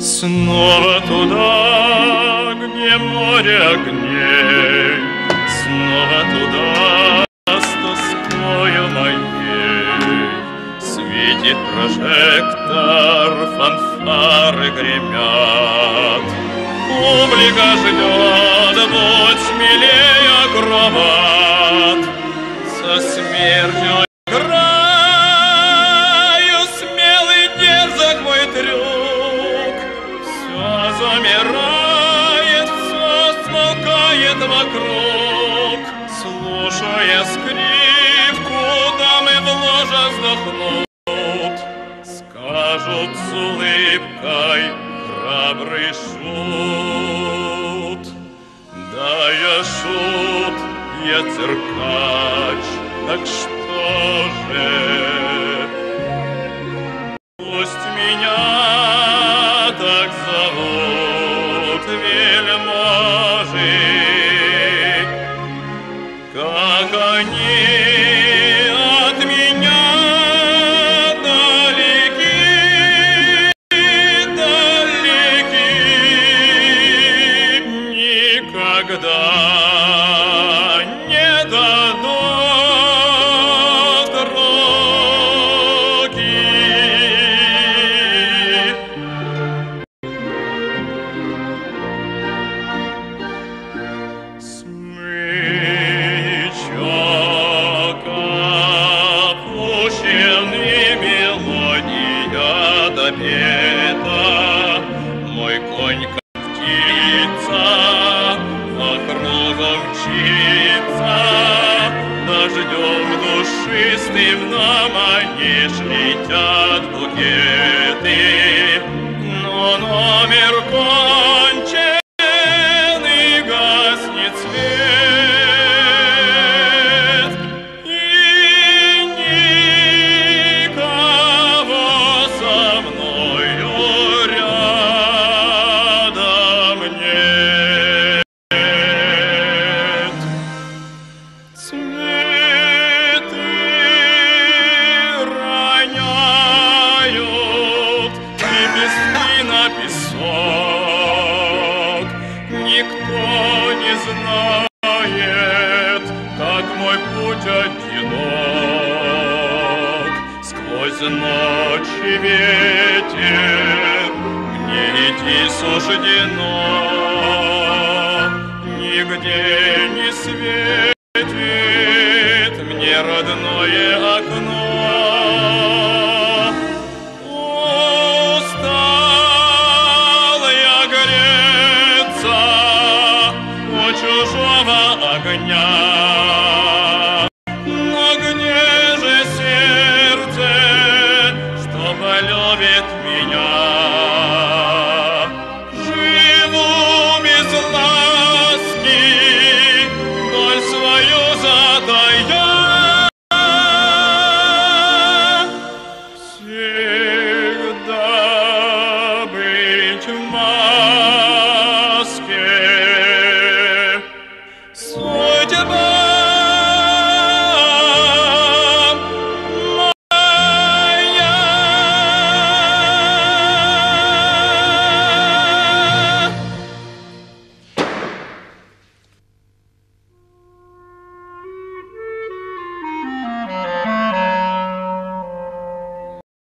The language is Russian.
Снова туда, где море огней, Снова туда, с тоскою моей. Светит прожектор, фанфары гремят. Публика ждет, будь смелее акробат. Со смертью играю, замирает, все смолкает вокруг. Слушая скрипку, дамы в ложах вздохнут. Скажут с улыбкой храбрый шут. Да я шут, я циркач, так что же? Никогда не дадут руки. Смычок опущенный, мелодия допета. Мчится. Дождем душистым на манеж летят букеты. Одинок. Сквозь ночь ветер мне идти суждено. Нигде не светит мне родное окно. Огня.